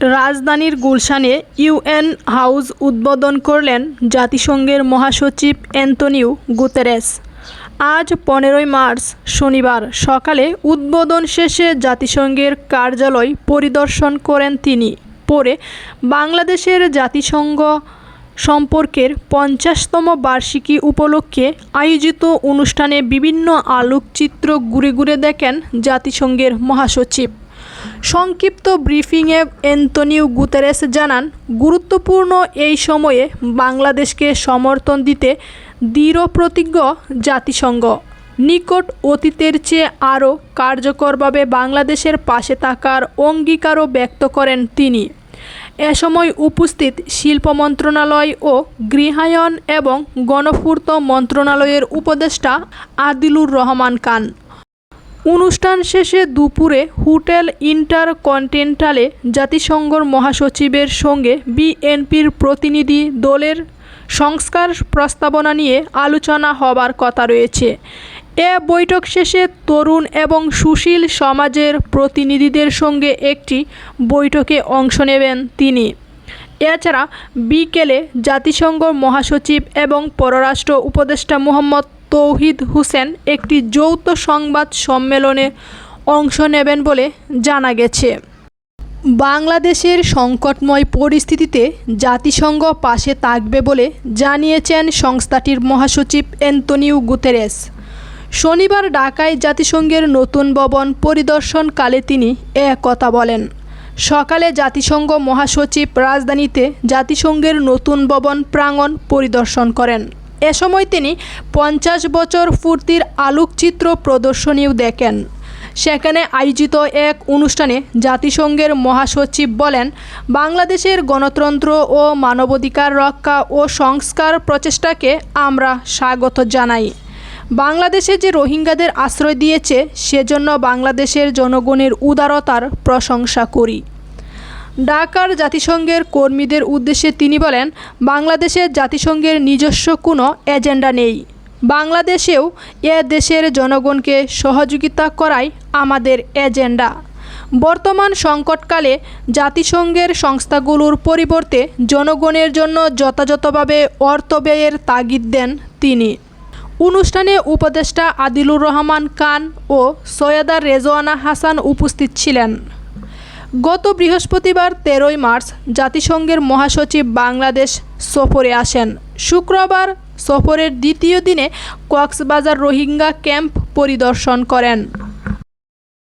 রাজধানীর গুলশানে UN house উদ্বোধন করলেন জাতিসংঘের মহাসচিব অ্যান্তনিও গুতেরেস। আজ পনেরোই মার্চ, শনিবার সকালে উদ্বোধন শেষে জাতিসংঘের কার্যালয় পরিদর্শন করেন তিনি। পরে বাংলাদেশের জাতিসংঘ সম্পর্কের পঞ্চাশতম বার্ষিকী উপলক্ষে আয়োজিত অনুষ্ঠানে বিভিন্ন আলোকচিত্র ঘুরে ঘুরে দেখেন জাতিসংঘের মহাসচিব। সংক্ষিপ্ত ব্রিফিংয়ে অ্যান্তনিও গুতেরেস জানান, গুরুত্বপূর্ণ এই সময়ে বাংলাদেশকে সমর্থন দিতে দৃঢ় প্রতিজ্ঞ জাতিসংঘ। নিকট অতীতের চেয়ে আরও কার্যকরভাবে বাংলাদেশের পাশে থাকার অঙ্গীকারও ব্যক্ত করেন তিনি। এ সময় উপস্থিত শিল্প মন্ত্রণালয় ও গৃহায়ন এবং গণপূর্ত মন্ত্রণালয়ের উপদেষ্টা আদিলুর রহমান খান। অনুষ্ঠান শেষে দুপুরে হোটেল ইন্টার ইন্টারকন্টিনেন্টালে জাতিসংঘর মহাসচিবের সঙ্গে বিএনপির প্রতিনিধি দলের সংস্কার প্রস্তাবনা নিয়ে আলোচনা হবার কথা রয়েছে। এ বৈঠক শেষে তরুণ এবং সুশীল সমাজের প্রতিনিধিদের সঙ্গে একটি বৈঠকে অংশ নেবেন তিনি। এছাড়া বিকেলে জাতিসংঘ মহাসচিব এবং পররাষ্ট্র উপদেষ্টা মোহাম্মদ তৌহিদ হোসেন একটি যৌথ সংবাদ সম্মেলনে অংশ নেবেন বলে জানা গেছে। বাংলাদেশের সংকটময় পরিস্থিতিতে জাতিসংঘ পাশে থাকবে বলে জানিয়েছেন সংস্থাটির মহাসচিব অ্যান্তনিও গুতেরেস। শনিবার ঢাকায় জাতিসংঘের নতুন ভবন পরিদর্শনকালে তিনি এ কথা বলেন। সকালে জাতিসংঘ মহাসচিব রাজধানীতে জাতিসংঘের নতুন ভবন প্রাঙ্গণ পরিদর্শন করেন। এ সময় তিনি পঞ্চাশ বছর পূর্তির আলোকচিত্র প্রদর্শনীও দেখেন। সেখানে আয়োজিত এক অনুষ্ঠানে জাতিসংঘের মহাসচিব বলেন, বাংলাদেশের গণতন্ত্র ও মানবাধিকার রক্ষা ও সংস্কার প্রচেষ্টাকে আমরা স্বাগত জানাই। বাংলাদেশে যে রোহিঙ্গাদের আশ্রয় দিয়েছে, সেজন্য বাংলাদেশের জনগণের উদারতার প্রশংসা করি। ঢাকার জাতিসংঘের কর্মীদের উদ্দেশ্যে তিনি বলেন বাংলাদেশের জাতিসংঘের নিজস্ব কোনো এজেন্ডা নেই। বাংলাদেশেও এ দেশের জনগণকে সহযোগিতা করাই আমাদের এজেন্ডা। বর্তমান সংকটকালে জাতিসংঘের সংস্থাগুলোর পরিবর্তে জনগণের জন্য যথাযথভাবে অর্থ ব্যয়ের তাগিদ দেন তিনি। অনুষ্ঠানে উপদেষ্টা আদিলুর রহমান খান ও সৈয়দা রেজওয়ানা হাসান উপস্থিত ছিলেন। গত বৃহস্পতিবার তেরোই মার্চ জাতিসংঘের মহাসচিব বাংলাদেশ সফরে আসেন। শুক্রবার সফরের দ্বিতীয় দিনে কক্সবাজার রোহিঙ্গা ক্যাম্প পরিদর্শন করেন।